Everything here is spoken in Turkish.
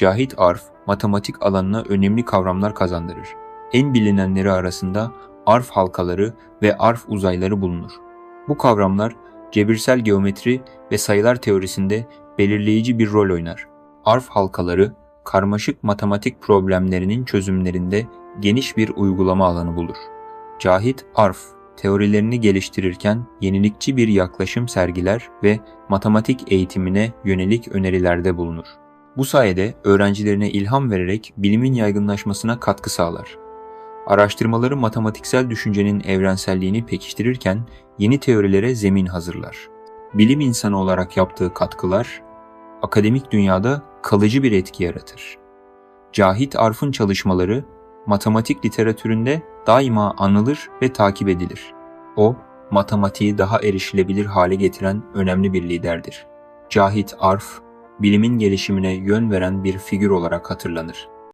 Cahit Arf, matematik alanına önemli kavramlar kazandırır. En bilinenleri arasında arf halkaları ve arf uzayları bulunur. Bu kavramlar cebirsel geometri ve sayılar teorisinde belirleyici bir rol oynar. Arf halkaları, karmaşık matematik problemlerinin çözümlerinde geniş bir uygulama alanı bulur. Cahit Arf, teorilerini geliştirirken yenilikçi bir yaklaşım sergiler ve matematik eğitimine yönelik önerilerde bulunur. Bu sayede öğrencilerine ilham vererek bilimin yaygınlaşmasına katkı sağlar. Araştırmaları matematiksel düşüncenin evrenselliğini pekiştirirken yeni teorilere zemin hazırlar. Bilim insanı olarak yaptığı katkılar akademik dünyada kalıcı bir etki yaratır. Cahit Arf'ın çalışmaları matematik literatüründe daima anılır ve takip edilir. O, matematiği daha erişilebilir hale getiren önemli bir liderdir. Cahit Arf, bilimin gelişimine yön veren bir figür olarak hatırlanır.